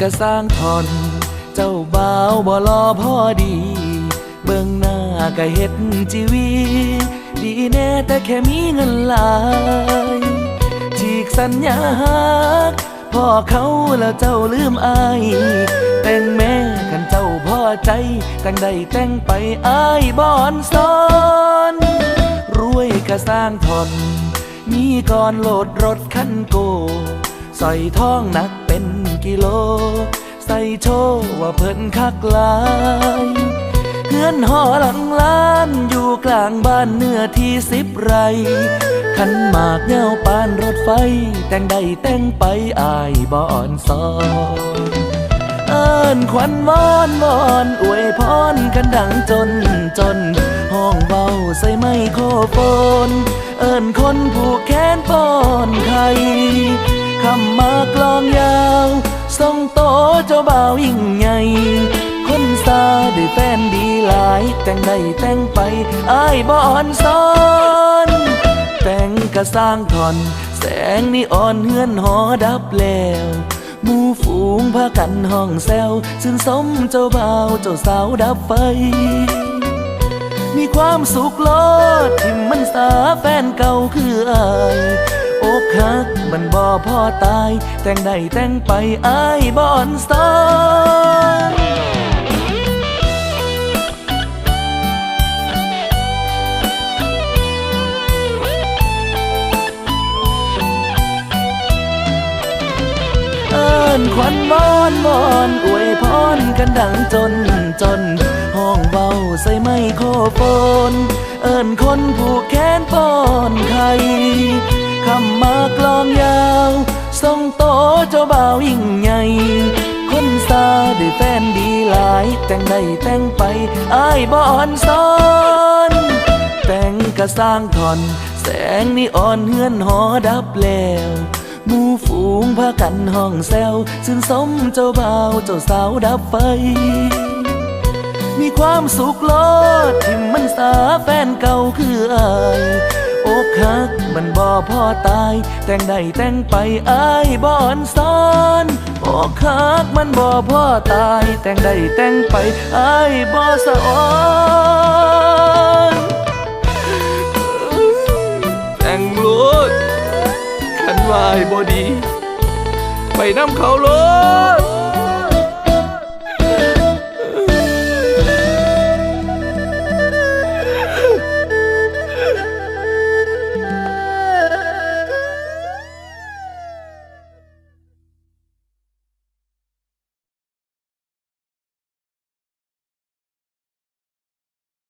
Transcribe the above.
ก็สร้างทอน เจ้าบ่าวบ่รอพอดี เบิ่งหน้าก็เฮ็ดจีวี ดีแน่แต่แค่มีเงินหลายฉีกสัญญาฮักพ่อเขาแล้วเจ้าลืมอาย แต่งแม่กันเจ้าพ่อใจแต่งใดแต่งไปอายบอนซ้อนรวยก็สร้างทอนมีก่อนโหลดรถคันโกใส่ท้องหนัก กิโล ใส่โชว์ว่าเพิ่นคักลายเฮือนหอหลังล้านอยู่กลางบ้านเนื้อที่สิบไรขันหมากเงาปานรถไฟ แต่งใดแต่งไปอายบอนซอนเอิ้นควันวอนวอนอวยพรกันดังจนจน ห้องเบาใส่ไมโครโฟนเอิ้นคนผูกแขนป้อนไข่คำมากลองยาว ส่งโตเจ้าบ่าวยิ่งใหญ่คนซาได้แฟนดีหลาย แต่งใดแต่งไปอายบอนซ้อน แต่งกระสร้างทอน แสงนีอ่อนเฮือนหอดับแล้วมูฝูงพากันห้องแซวชื่นสมเจ้าบ่าวเจ้าสาวดับไฟ มีความสุขโลดที่มันสาแฟนเก่าคืออาย อกหักมันบ่พ่อตาย แต่งใดแต่งไปอายบอนสอนเอิ้นควันมอนมอนอวยพรกันดังจนจน องเบาใส่ไมโครโฟน เอิ้นคนผูกแขนป้อนไข่คำมากลองยาวส่งโตเจ้าบ่าวยิ่งใหญ่คนซาได้แฟนดีหลาย แต่งใดแต่งไปอายบอนซ้อน แต่งกระสร้างทอน แสงนีอ่อนเฮือนหอดับแล้วมู่ฝูงพากันห้องแซวชื่นสมเจ้าบ่าวเจ้าสาวดับไฟ มีความสุขโลดที่มันสาแฟนเก่าคืออายอกหักมันบ่พ่อตาย แต่งใดแต่งไปอายบอนซ้อนอกหักมันบ่พ่อตาย แต่งใดแต่งไปอายบ่สะออนแต่งรถขันวายบอดี ไปน้ำเขารถ